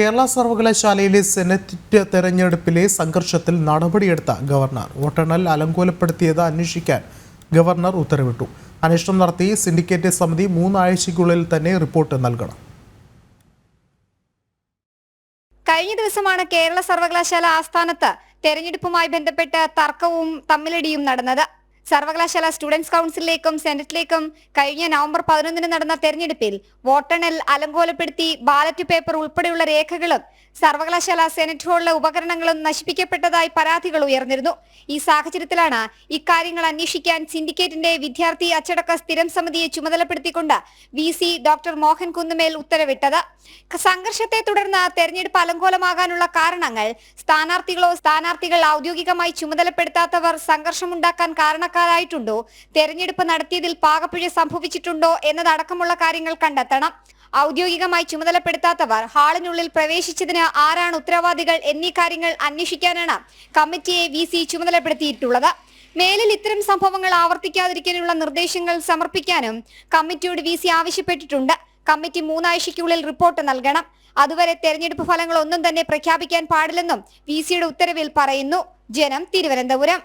കേരള സർവകലാശാലയിലെ സെനറ്റ് തെരഞ്ഞെടുപ്പിലെ സംഘർഷത്തിൽ നടപടിയെടുത്ത ഗവർണർ വോട്ടെണ്ണൽ അലങ്കോലപ്പെടുത്തിയത് അന്വേഷിക്കാൻ ഗവർണർ ഉത്തരവിട്ടു. അന്വേഷണം നടത്തി സിൻഡിക്കേറ്റ് സമിതി മൂന്നാഴ്ചയ്ക്കുള്ളിൽ തന്നെ റിപ്പോർട്ട് നൽകണം. കഴിഞ്ഞ ദിവസമാണ് കേരള സർവകലാശാല ആസ്ഥാനത്ത് തെരഞ്ഞെടുപ്പുമായി ബന്ധപ്പെട്ട് തർക്കവും തമ്മിലടിയും നടന്നത്. സർവകലാശാല സ്റ്റുഡൻസ് കൗൺസിലിലേക്കും സെനറ്റിലേക്കും കഴിഞ്ഞ നവംബർ പതിനൊന്നിന് നടന്ന തെരഞ്ഞെടുപ്പിൽ വോട്ടെണ്ണൽ അലങ്കോലപ്പെടുത്തി ബാലറ്റ് പേപ്പർ ഉൾപ്പെടെയുള്ള രേഖകളും സർവകലാശാല സെനറ്റ് ഹോളിലെ ഉപകരണങ്ങളും നശിപ്പിക്കപ്പെട്ടതായി പരാതികൾ ഉയർന്നിരുന്നു. ഈ സാഹചര്യത്തിലാണ് ഇക്കാര്യങ്ങൾ അന്വേഷിക്കാൻ സിൻഡിക്കേറ്റിന്റെ വിദ്യാർത്ഥി അച്ചടക്ക സ്ഥിരം സമിതിയെ ചുമതലപ്പെടുത്തിക്കൊണ്ട് V C doctor Mohan Kunnummel ഉത്തരവിട്ടത്. സംഘർഷത്തെ തുടർന്ന് തെരഞ്ഞെടുപ്പ് അലങ്കോലമാകാനുള്ള കാരണങ്ങൾ സ്ഥാനാർത്ഥികളോ സ്ഥാനാർത്ഥികൾ ഔദ്യോഗികമായി ചുമതലപ്പെടുത്താത്തവർ സംഘർഷമുണ്ടാക്കാൻ കാരണക്കാരായിട്ടുണ്ടോ തെരഞ്ഞെടുപ്പ് നടത്തിയതിൽ പാകപ്പിഴ സംഭവിച്ചിട്ടുണ്ടോ എന്നതടക്കമുള്ള കാര്യങ്ങൾ കണ്ടെത്തണം. ഔദ്യോഗികമായി ചുമതലപ്പെടുത്താത്തവർ ഹാളിനുള്ളിൽ പ്രവേശിച്ചതിന് ആരാണ് ഉത്തരവാദികൾ എന്നീ കാര്യങ്ങൾ അന്വേഷിക്കാനാണ് കമ്മിറ്റിയെ വി സി ചുമതലപ്പെടുത്തിയിട്ടുള്ളത്. മേലിൽ ഇത്തരം സംഭവങ്ങൾ ആവർത്തിക്കാതിരിക്കാനുള്ള നിർദ്ദേശങ്ങൾ സമർപ്പിക്കാനും കമ്മിറ്റിയോട് വി സി ആവശ്യപ്പെട്ടിട്ടുണ്ട്. കമ്മിറ്റി മൂന്നാഴ്ചയ്ക്കുള്ളിൽ റിപ്പോർട്ട് നൽകണം. അതുവരെ തെരഞ്ഞെടുപ്പ് ഫലങ്ങൾ ഒന്നും തന്നെ പ്രഖ്യാപിക്കാൻ പാടില്ലെന്നും വി സിയുടെ ഉത്തരവിൽ പറയുന്നു. ജനം തിരുവനന്തപുരം.